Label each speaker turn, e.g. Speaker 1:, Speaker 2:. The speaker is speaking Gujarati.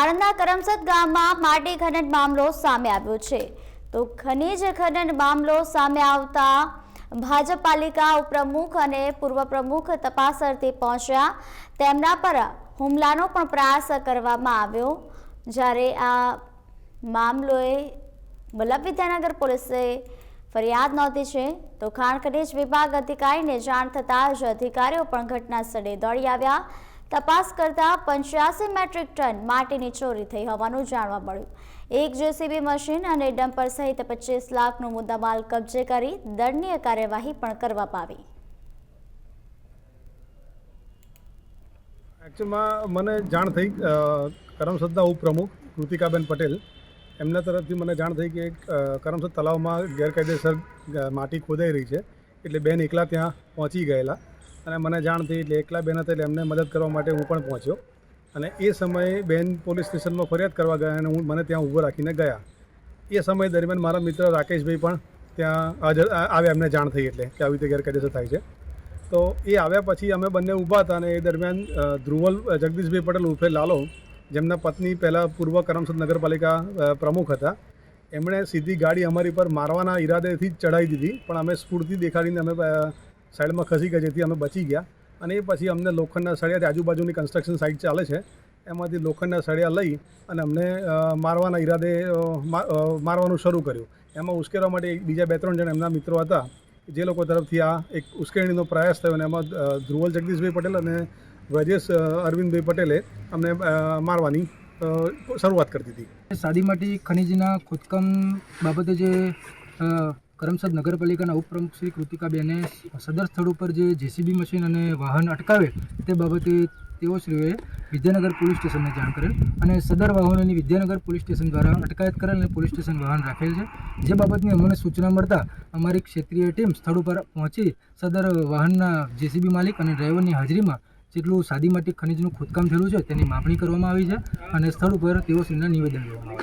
Speaker 1: આણંદના કરમસદ ગામમાં માટી ખનન મામલો સામે આવ્યો છે. તો ખનીજ ખનન મામલો સામે આવતા ભાજપ પાલિકા ઉપપ્રમુખ અને પૂર્વ પ્રમુખ તપાસ અર્થે પહોંચ્યા. તેમના પર હુમલાનો પણ પ્રયાસ કરવામાં આવ્યો. જ્યારે આ મામલોએ વલ્લભ વિદ્યાનગર પોલીસે ફરિયાદ નોંધી છે, તો ખાણ ખનીજ વિભાગ અધિકારીને જાણ થતાં જ અધિકારીઓ પણ ઘટના સ્થળે દોડી આવ્યા. તપાસ કરતા પંચ્યાસી મેટ્રિક ટન માટીની ચોરી થઈ હોવાનું જાણવા મળ્યું. એક જેસીબી મશીન અને ડમ્પર સહિત પચીસ લાખનો મુદ્દામાલ કબજે કરી દંડનીય કાર્યવાહી પણ કરવામાં આવી
Speaker 2: એકચ્યુઅલમાં મને જાણ થઈ કરમસદના ઉપપ્રમુખ કૃતિકાબેન પટેલ. એમના તરફથી મને જાણ થઈ કે કરમસદ તલાવમાં ગેરકાયદેસર માટી ખોદાઈ રહી છે. એટલે બેન એકલા ત્યાં પહોંચી ગયેલા. અને મને જાણ થઈ એટલે એકલા બેન હતા એટલે એમને મદદ કરવા માટે હું પણ પહોંચ્યો. અને એ સમયે બેન પોલીસ સ્ટેશનમાં ફરિયાદ કરવા ગયા અને હું, મને ત્યાં ઊભો રાખીને ગયા. એ સમય દરમિયાન મારા મિત્ર રાકેશભાઈ પણ ત્યાં હાજર આવ્યા. એમને જાણ થઈ એટલે કે આવી રીતે ગેરકાયદેસર થાય છે. તો એ આવ્યા પછી અમે બંને ઊભા હતા અને એ દરમિયાન ધ્રુવલ જગદીશભાઈ પટેલ ઉર્ફે લાલો, જેમના પત્ની પહેલાં પૂર્વ કરમસદ નગરપાલિકા પ્રમુખ હતા. એમણે સીધી ગાડી અમારી પર મારવાના ઈરાદેથી જ ચડાવી દીધી. પણ અમે સ્ફૂર્તિ દેખાડીને અમે સાઈડમાં ખસી ગયા, જેથી અમે બચી ગયા. અને એ પછી અમને લોખંડના સળિયાથી આજુબાજુની કન્સ્ટ્રક્શન સાઇટ ચાલે છે. એમાંથી લોખંડના સળિયા લઈ અને અમને મારવાના ઈરાદે મારવાનું શરૂ કર્યું. એમાં ઉશ્કેરવા માટે બીજા બે ત્રણ જણ એમના મિત્રો હતા. જે લોકો તરફથી આ એક ઉશ્કેરણીનો પ્રયાસ થયો અને એમાં ધ્રુવલ જગદીશભાઈ પટેલ અને વ્રજેશ અરવિંદભાઈ પટેલે અમને મારવાની શરૂઆત કરી દીધી
Speaker 3: સાદી માટી ખનીજના ખોદકામ બાબતે જે કરમસદ નગરપાલિકાના ઉપપ્રમુખ શ્રી કૃતિકાબેને સદર સ્થળ ઉપર જે જેસીબી મશીન અને વાહન અટકાવે તે બાબતે તેઓશ્રીઓએ વિદ્યાનગર પોલીસ સ્ટેશનને જાણ કરેલ અને સદર વાહનોની વિદ્યાનગર પોલીસ સ્ટેશન દ્વારા અટકાયત કરેલ અને પોલીસ સ્ટેશન વાહન રાખેલ છે. જે બાબતની અમને સૂચના મળતા અમારી ક્ષેત્રીય ટીમ સ્થળ ઉપર પહોંચી સદર વાહનના જેસીબી માલિક અને ડ્રાઈવરની હાજરીમાં જેટલું સાદી માટી ખનીજનું ખોદકામ થયેલું છે તેની માપણી કરવામાં આવી છે અને સ્થળ ઉપર તેઓશ્રીના નિવેદન લેવામાં આવ્યા